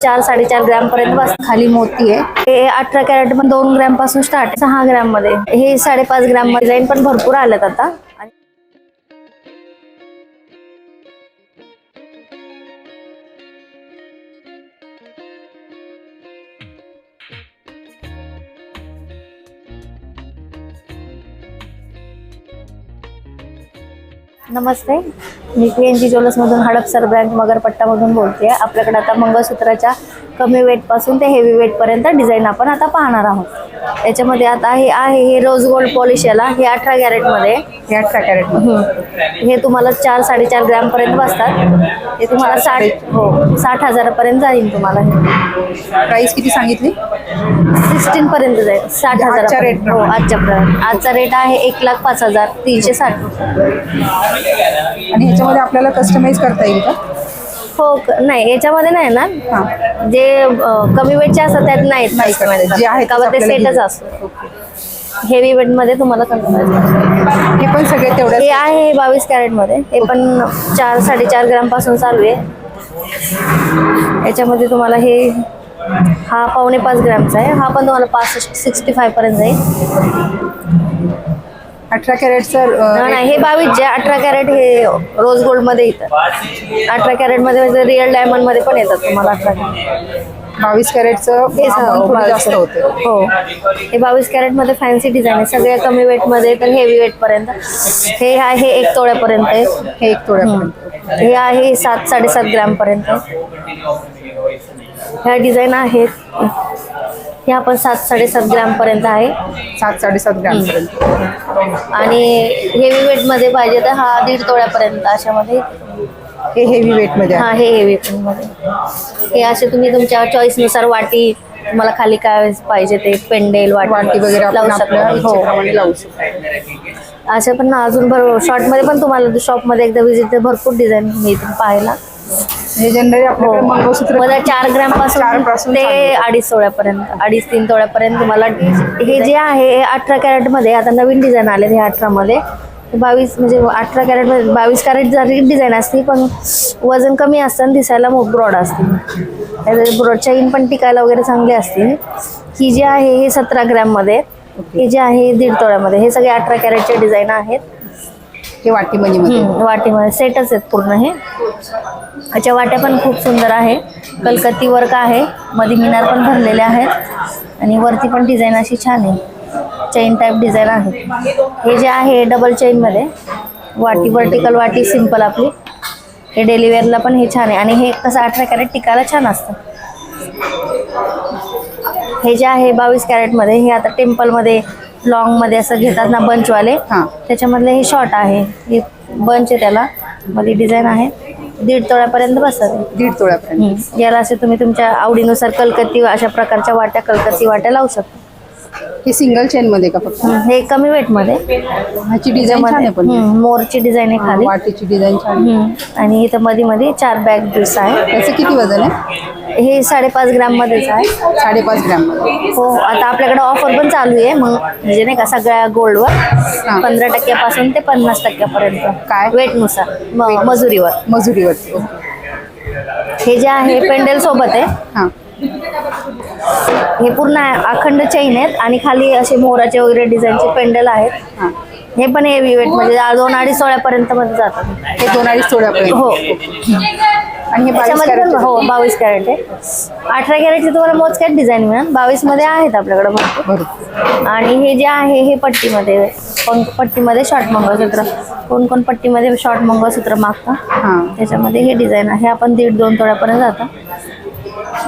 चार साडेचार ग्रॅम पर्यंत खाली मोती आहे. हे अठरा कॅरेट पण दोन ग्रॅमपासून स्टार्ट आहे. सहा ग्रॅममध्ये. हे साडेपाच ग्रॅममध्ये डिझाईन पण भरपूर आल्यात आता. नमस्ते. मी पी एन जी ज्वेलर्समधून हडपसर ब्रँच मगरपट्टामधून बोलते आपल्याकडे आता मंगळसूत्राच्या कमी वेटपासून ते हेवी वेटपर्यंत डिझाईन आपण आता पाहणार आहोत. याच्यामध्ये आता हे आहे हे रोज गोल्ड पॉलिश याला हे अठरा कॅरेटमध्ये. हे अठरा कॅरेट. हे तुम्हाला चार साडेचार ग्रॅम पर्यंत बसतात. हे तुम्हाला साठ हो. साठ हजारापर्यंत जाईल तुम्हाला हे. प्राइस किती सांगितली? सिक्स्टीन पर्यंत जाईल. साठ हजार rate हो आजच्या पर्यंत आजचा रेट आहे एक लाख पाच हजार तीनशे साठ. आणि ह्याच्यामध्ये आपल्याला कस्टमाइज करता येईल का? हो क- नाही याच्यामध्ये नाही ना हां. जे अं, कमी वेटचे असतात त्यात नाही. जे आहे का ते आपल्याला सेटच. असतो. हेवी वेटमध्ये तुम्हाला customize हे पण सगळे हे तेवढ्या आहे हे बावीस कॅरेटमध्ये. हे पण चार साडेचार ग्रामपासून चालू आहे. याच्यामध्ये तुम्हाला हे हा पावणे पाच ग्रॅमचा आहे. हा पण तुम्हाला पासष्ट सिक्स्टी फाय पर्यंत जाईल. अठरा कॅरेटचं नाही नाही, हे बावीस जे अठरा कॅरेट हे रोज गोल्डमध्ये येतात अठरा कॅरेटमध्ये रिअल डायमंडमध्ये पण येतात तुम्हाला अठरा कॅरेट. बावीस कॅरेटचं हे जास्त होते. हो. हे बावीस कॅरेटमध्ये फॅन्सी डिझाईन आहे. सगळ्या कमी वेटमध्ये तर हेवी वेट पर्यंत. हे आहे एक तोळ्यापर्यंत आहे. हे एक थोड्या हे आहे सात साडेसात ग्रॅम पर्यंत. ह्या डिझाईन आहेत. ह्या पण सात साडेसात ग्रॅम पर्यंत आहे. सात साडेसात ग्रॅम पर्यंत. आणि हेवी वेटमध्ये पाहिजे तर हा दीड तोळ्यापर्यंत अशामध्ये. हे हेवी वेटमध्ये हा हे हेवी मध्ये. हे असे तुम्ही तुमच्या चॉईसनुसार वाटी तुम्हाला खाली काय पाहिजे ते पेंडेल वाटी वगैरे लावू शकता. हो. लावू शकतो. असे पण अजून भर शॉर्टमध्ये पण तुम्हाला शॉपमध्ये एकदा विजिट भरपूर डिझाईन मिळतील पाहायला. हे जनरली हो. आपल्याकडे मंगळसूत्र मला चार ग्रॅम चारपासून पासून ते चालू. अडीच तोळ्यापर्यंत अडीच तीन तोळ्यापर्यंत तुम्हाला हे जे आहे हे अठरा कॅरेटमध्ये आता नवीन डिझाईन आले हे अठरा मध्ये हे बावीस म्हणजे अठरा कॅरेटमध्ये बावीस कॅरेट जरी डिझाईन असते पण वजन कमी असतं आणि दिसायला ब्रॉड असते ब्रॉड चैन पण टिकायला वगैरे चांगली असते ही जी आहे हे सतरा ग्रॅममध्ये हे जे आहे हे दीड तोळ्यामध्ये. हे सगळे अठरा कॅरेटचे डिझाईन आहेत. हे वाटीमध्ये मध्ये हम्म, वाटीमध्ये सेटच आहेत पूर्ण हे. याच्या वाट्या पण खूप सुंदर आहे. कलकत्ती वर्क आहे. मध्ये मिनार पण भरलेले आहेत. आणि वरती पण डिझाईन अशी छान आहे. चेन टाईप डिझाईन आहे. हे जे आहे डबल चेनमध्ये वाटी वर्टिकल वाटी सिंपल आपली. हे डेली वेअरला पण हे छान आहे. आणि हे कसं अठरा कॅरेट टिकायला छान असतं. हे जे आहे बावीस कॅरेटमध्ये हे आता टेम्पलमध्ये लॉंगमध्ये असं घेतात ना बंचवाले हां. त्याच्यामधले हे शॉर्ट आहे. हे बंच आहे त्याला. मध्ये डिझाईन आहे. दीड तोळ्यापर्यंत बसतात हे. दीड तोळ्यापर्यंत. याला असे तुम्ही तुमच्या आवडीनुसार कलकत्ती अशा प्रकारच्या वाट्या कलकत्ती वाट्या लावू शकता. हे सिंगल चेन मध्ये का फक्त. हे कमी वेटमध्ये ह्याची डिझाईन छान आहे पण. हम्म. मोरची डिझाईन आहे खाली. वाटीची डिझाईन छान आहे. हम्म. आणि इथं मध्ये मध्ये चार बॅग ड्रेस आहे. त्याचं किती वजन आहे? हे साडेपाच ग्राम मध्येच आहे. साडेपाच ग्रॅममध्ये. हो आता आपल्याकडे ऑफर पण चालू आहे. मग म्हणजे नाही का सगळ्या गोल्डवर पंधरा टक्क्यापासून ते पन्नास टक्क्यापर्यंत काय? वेटनुसार. म- मजुरीवर. मजुरीवरती. हे जे आहे पेंडेल सोबत आहे. हां. हे पूर्ण अखंड चैन आहेत आणि खाली असे मोराचे वगैरे डिझाईनचे पेंडल आहेत. हां. हे पण हेवी वेट म्हणजे दोन अडीच सोळ्यापर्यंत मध्ये जातात. हे दोन अडीच तोळ्यापर्यंत हो. आणि हे बावीस कॅरेट हो बावीस कॅरेट आहे. अठरा कॅरेटचे तुम्हाला मोजक्यात डिझाईन मिळेल बावीसमध्ये आहेत आपल्याकडे भरपूर. आणि हे जे आहे हे पट्टीमध्ये कोण पट्टीमध्ये शॉर्ट मंगळसूत्र. कोण कोण पट्टीमध्ये शॉर्ट मंगळसूत्र मागतं. हां. त्याच्यामध्ये हे डिझाईन आहे. आपण दीड दोन तोळ्यापर्यंत जातं.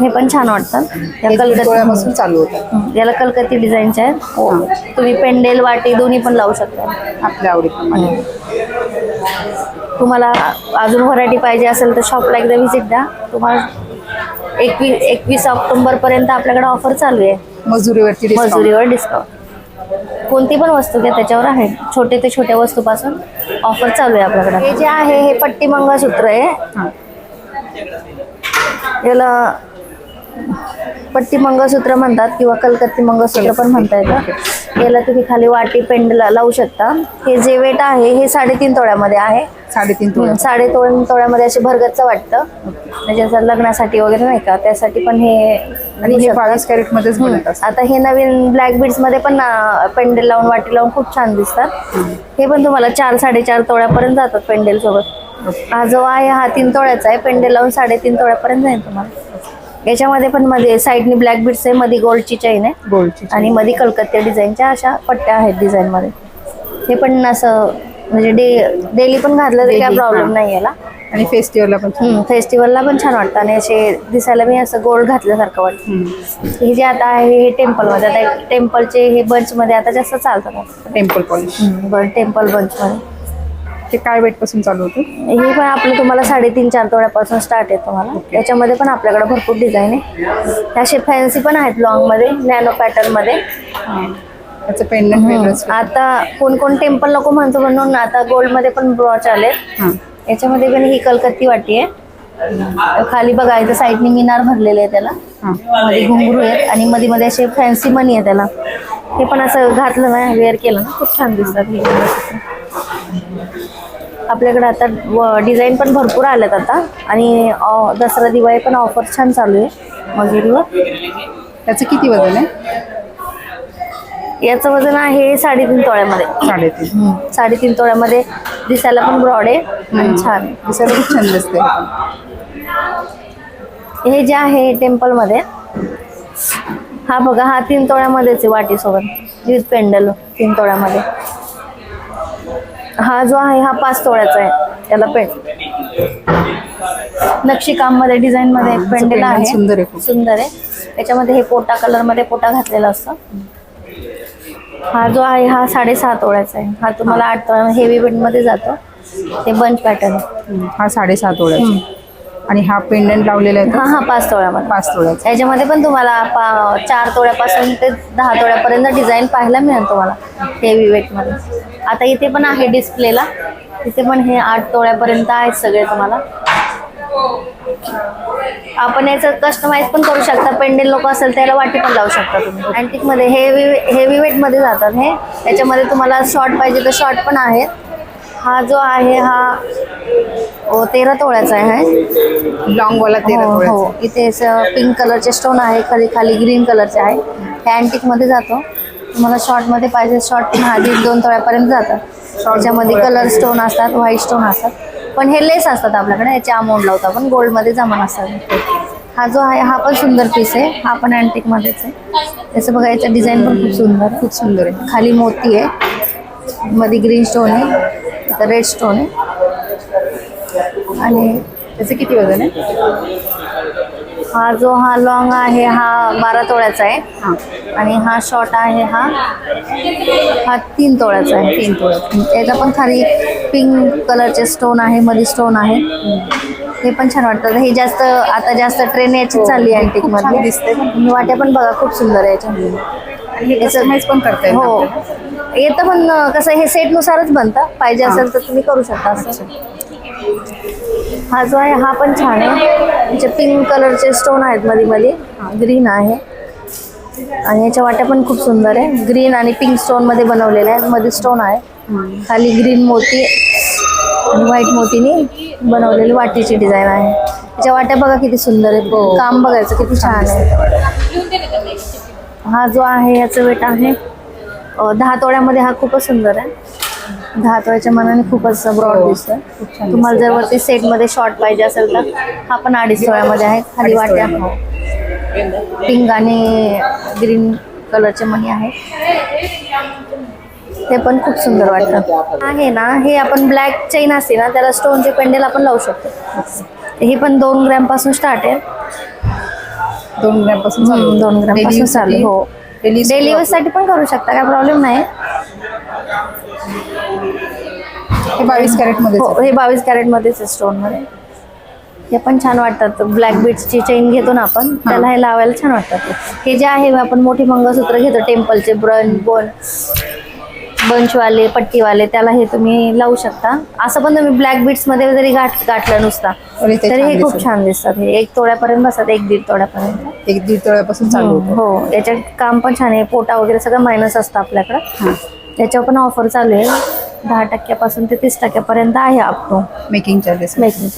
हे पण छान वाटतात या कलकत्ती चालू होतं. हं, याला कलकत्ती डिझाईनचे आहेत. हो. तुम्ही पेंडेल वाटी दोन्ही पण लावू शकता. आपल्या आवडीप्रमाणे. तुम्हाला अजून व्हरायटी पाहिजे असेल तर शॉपला एकदा व्हिजिट द्या. तुम्हाला एकवीस एकवीस ऑक्टोबरपर्यंत आपल्याकडे ऑफर चालू आहे. मजुरीवरती. मजुरीवर डिस्काउंट कोणती पण वस्तू घ्या त्याच्यावर आहे. छोटे ते छोट्या वस्तूपासून ऑफर चालू आहे आपल्याकडे. हे जे आहे हे पट्टी मंगळसूत्र आहे. याला पट्टी मंगळसूत्र म्हणतात किंवा कलकत्ती मंगळसूत्र पण म्हणता येतं. याला तुम्ही खाली वाटी पेंडला लावू शकता. हे जे वेट आहे हे साडेतीन तोळ्यामध्ये आहे. साडेतीन तोळे हम्म, साडे दोन तोळ्यामध्ये असे भरगच्च वाटतं. म्हणजे असं लग्नासाठी वगैरे नाही का? त्यासाठी पण हे आणि हे. बावीस कॅरेट मध्येच हम्म. बनत असतात. आता हे नवीन ब्लॅक बीड्समध्ये पण पेंडेल लावून वाटी लावून खूप छान दिसतात. हे पण तुम्हाला चार साडेचार तोळ्यापर्यंत जातात पेंडेल सोबत. हा जो आहे हा तीन तोळ्याचा आहे. पेंडेल लावून साडेतीन तोळ्यापर्यंत जाईल तुम्हाला. याच्यामध्ये पण मध्ये साईडनी ब्लॅक बीड्स आहे मध्ये गोल्डची चैन आहे. गोल्डची आणि मध्ये कलकत्त्या डिझाईनच्या अशा पट्ट्या आहेत डिझाईन मध्ये हे पण असं म्हणजे डे डेली पण घातलं तरी काय प्रॉब्लेम. नाही याला. आणि फेस्टिवलला पण. फेस्टिवलला पण छान वाटतं. आणि असे दिसायला मी असं गोल्ड घातल्यासारखं वाटतं. हे जे आता आहे हे टेम्पलमध्ये आता टेम्पलचे हे बंचमध्ये आता जास्त चालतात. टेम्पल पॉलिश बरं टेम्पल बंचमध्ये ते काय वेटपासून चालू होतं? हे पण आपलं तुम्हाला साडेतीन चार तोड्यापासून स्टार्ट आहे तुम्हाला. त्याच्यामध्ये पण आपल्याकडे भरपूर डिझाईन आहे. असे फॅन्सी पण आहेत लॉंगमध्ये नॅनो पॅटर्नमध्ये त्याचं पेंडंट वेगळंच आता कोण कोण टेम्पल नको म्हणतो म्हणून आता गोल्डमध्ये पण ब्रॉच आले याच्यामध्ये पण ही कलकत्ती वाटी आहे. खाली बघा इथं साईडने मिनार भरलेले आहे त्याला. मध्ये घुंगरू आहेत आणि मध्ये मध्ये असे फॅन्सी मनी आहे त्याला. हे पण असं घातलं ना वेअर केलं ना खूप छान दिसतात. आपल्याकडे आता डिझाईन पण भरपूर आल्यात आता. आणि दसरा दिवाळी पण ऑफर छान चालू आहे मजुरीवर. त्याचं किती वजन आहे? याचं वजन आहे साडेतीन तोळ्यामध्ये. साडेतीन. साडेतीन तोळ्यामध्ये. दिसायला पण ब्रॉड आहे आणि छान. दिसायला खूप छान दिसते हे जे आहे टेम्पलमध्ये हा बघा हा तीन तोळ्यामध्येच आहे वाटीसोबत. विथ पेंडल तीन तोळ्यामध्ये. हा जो आहे हा पाच तोळ्याचा आहे. त्याला पेंड नक्षीकाममध्ये डिझाईन मध्ये पेंडल pendant आहे. सुंदर आहे. सुंदर आहे. त्याच्यामध्ये हे पोटा कलरमध्ये पोटा घातलेला असतो. हा जो आहे हा साडेसहा तोळ्याचा आहे. हा तुम्हाला आठ तोळ्या हेवी वेटमध्ये जातो. ते बंच पॅटर्न आहे. हा साडेसात तोळ्याचा आणि हा पेंडंट लावलेला आहे हा हा पाच तोळ्यामध्ये पाच तोळ्याचा. याच्यामध्ये पण तुम्हाला पा चार तोळ्यापासून ते दहा तोळ्यापर्यंत डिझाईन पाहायला मिळेल तुम्हाला हेवी वेटमध्ये आता इथे पण आहे डिस्प्लेला. इथे पण हे आठ तोळ्यापर्यंत आहेत सगळे तुम्हाला. आपण याचं कस्टमाइज पण करू शकता. पेंडेल लोक असेल त्याला वाटी पण लावू शकता तुम्ही. अँटिकमध्ये हेवी हेवी वेटमध्ये जातात हे. याच्यामध्ये तुम्हाला शॉर्ट पाहिजे तर शॉर्ट पण आहेत. हा जो आहे हा तेरा तोळ्याचा आहे लॉंग वाला तेरा हो हो. इथे पिंक कलरचे स्टोन आहे खाली खाली ग्रीन कलरचे आहे. हे अँटिकमध्ये जातो. तुम्हाला शॉर्टमध्ये पाहिजे शॉर्ट हा दीड दोन तोळ्यापर्यंत जातात त्याच्यामध्ये कलर स्टोन असतात व्हाईट स्टोन असतात. पण हे लेस असतात आपल्याकडे याचे अमाऊंट लावतो आपण गोल्डमध्ये जमा असतात हा जो आहे हा पण सुंदर पीस आहे. हा पण अँटिक मध्येच आहे. त्याचं बघा याचं डिझाईन पण खूप सुंदर. खूप सुंदर आहे. खाली मोती आहे. मध्ये ग्रीन स्टोन आहे. रेड स्टोन आहे. आणि त्याचं किती वजन आहे? हा जो हा लॉंग आहे हा बारा तोळ्याचा आहे. हां. आणि हा शॉर्ट आहे हा हा तीन तोळ्याचा आहे. तीन तोळ्याचा याचा पण खाली पिंक कलरचे स्टोन आहे मध्ये स्टोन आहे. हे पण छान वाटतं. हे जास्त आता जास्त ट्रेन याची चालली आहे अँटिक खूप छानमध्ये दिसतंय. पण. आणि वाट्या पण बघा खूप सुंदर आहे याच्या हे पण करता हो. येतं पण कसं हे सेटनुसारच बनतं. पाहिजे असेल तर तुम्ही करू शकता असं. हा जो आहे हा पण छान आहे. पिंक कलरचे स्टोन आहेत मध्ये मध्ये ग्रीन आहे. आणि याच्या वाट्या पण खूप सुंदर आहे. ग्रीन आणि पिंक स्टोनमध्ये बनवलेले आहेत. मध्ये स्टोन आहे. खाली ग्रीन मोती आणि व्हाईट मोतीने बनवलेली वाटीची डिझाईन आहे. त्याच्या वाट्या बघा किती सुंदर आहे काम बघायचं किती छान आहे. हा जो आहे याचं वेट आहे. दहा तोळ्यामध्ये हा खूपच सुंदर आहे. दहा तोळ्याच्या मनाने खूपच ब्रॉड हो, खूप छान तुम्हाला जर वरती सेटमध्ये शॉर्ट पाहिजे असेल तर हा पण अडीच तोळ्यामध्ये आहे. खाली वाट्या. पिंक आणि ग्रीन कलरचे मणी आहे ते पण खूप सुंदर वाटतं. आहे ना हे आपण ब्लॅक चेन असते ना त्याला स्टोनचे पेंडेल आपण लावू शकतो. ही पण दोन ग्रॅमपासून स्टार्ट आहे. दोन ग्रॅमपासून चालू. हम्म, दोन ग्रॅमपासून चालू हो. डेली साठी पण करू शकता काय प्रॉब्लेम नाही. हे बावीस कॅरेटमध्ये हो हे बावीस कॅरेट मध्येच आहे स्टोनमध्ये हे पण छान वाटतात. ब्लॅक बीट्सची चेन घेतो ना आपण त्याला हे लावायला छान वाटतात. हे जे आहे आपण मोठी मंगळसूत्र घेतो टेम्पलचे ब्रन बोन बंचवाले पट्टीवाले त्याला हे तुम्ही लावू शकता. असं पण तुम्ही ब्लॅक बीट्समध्ये जरी गाठ गाठलं नुसता तरी हे खूप. छान दिसतात. हे एक तोड्यापर्यंत बसतात एक दीड तोड्यापर्यंत. एक दीड तोळ्यापासून चालू होतं. हो याच्यात काम पण छान आहे. पोटा वगैरे सगळं मायनस असतं आपल्याकडं. हां याच्यावर पण ऑफर चालू आहे. दहा टक्क्यापासून ते तीस टक्क्यापर्यंत आहे up to making charges making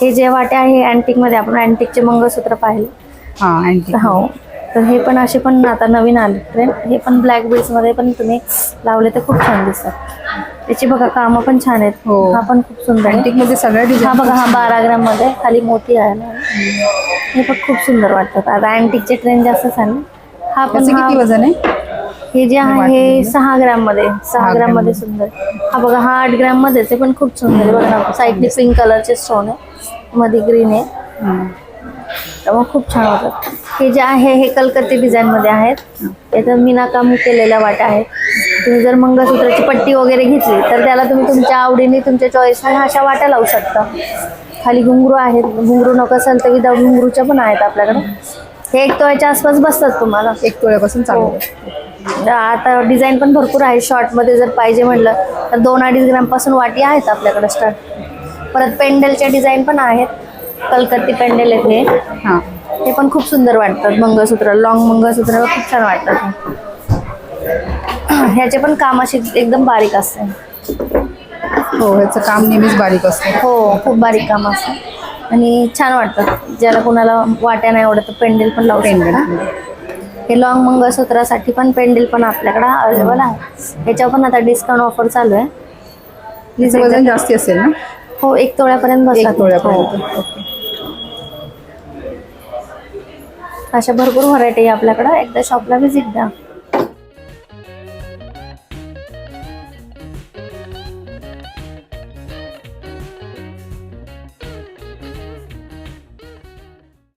हे जे वाटे आहे अँटिकमध्ये आपण अँटिकचे मंगळसूत्र पाहिले. हां अँटी हो. तर हे पण असे पण आता नवीन आले. ट्रेंड हे पण ब्लॅकमध्ये पण तुम्ही लावले तर खूप छान दिसतात. त्याची बघा कामं पण छान आहेत. हो. हा पण खूप सुंदर आहे. अँटिकमध्ये सगळ्या हा डिझाईन बघा हा बारा ग्राममध्ये खाली मोठी आहे ना. हे पण खूप सुंदर वाटतात. आता अँटिकचे ट्रेंड जास्त चालले हा पण त्याचं हा- किती वजन आहे? हे जे आहे हे. सहा ग्राममध्ये सहा ग्राममध्ये सुंदर. हा बघा हा आठ ग्राममध्ये ते पण खूप सुंदर आहे. बघा साईडने पिंक कलरचे स्टोन आहे. मध्ये ग्रीन आहे. हां. त्यामुळे खूप छान होतात हे जे आहे हे कलकत्ती डिझाईन मध्ये आहेत याच्यात मीनाकाम केलेल्या वाट्या आहेत. तुम्ही जर मंगळसूत्राची पट्टी वगैरे घेतली तर त्याला तुम्ही तुमच्या आवडीने तुमच्या चॉईसने अशा वाट्या लावू शकता. खाली घुंगरू आहेत. घुंगरू नको असेल तर विदाऊट घुंगरूच्या पण आहेत आपल्याकडे. हे एक तोळ्याच्या आसपास बसतात तुम्हाला. एक तोळ्यापासून चालू हो. आता डिझाईन पण भरपूर आहे. शॉर्टमध्ये जर पाहिजे म्हटलं तर दोन अडीच ग्रामपासून वाटी आहेत आपल्याकडे स्टार्ट परत पेंडलच्या डिझाईन पण आहेत. कलकत्ती पेंडल आहेत हे. हां. हे पण खूप सुंदर वाटतात. मंगळसूत्र लॉंग मंगळसूत्र खूप छान वाटतात. ह्याचे पण काम अशी एकदम बारीक असते हो ह्याचं काम नेहमीच बारीक असतं. हो खूप बारीक काम असतं. आणि छान वाटतात ज्याला कोणाला वाट्या नाही आवडत पेंडल पण लावू पेंडल. हे लॉंग मंगळसूत्रासाठी पण पेंडल पण आपल्याकडे अवेलेबल आहे. याच्यावर पण आता डिस्काउंट ऑफर चालू आहे. त्याचं वजन जास्ती असेल ना? हो एक तोळ्यापर्यंत बसतात. तोळ्यापर्यंत. हो. अशा भरपूर व्हरायटी आहे आपल्याकडं. एकदा शॉपला व्हिजिट द्या.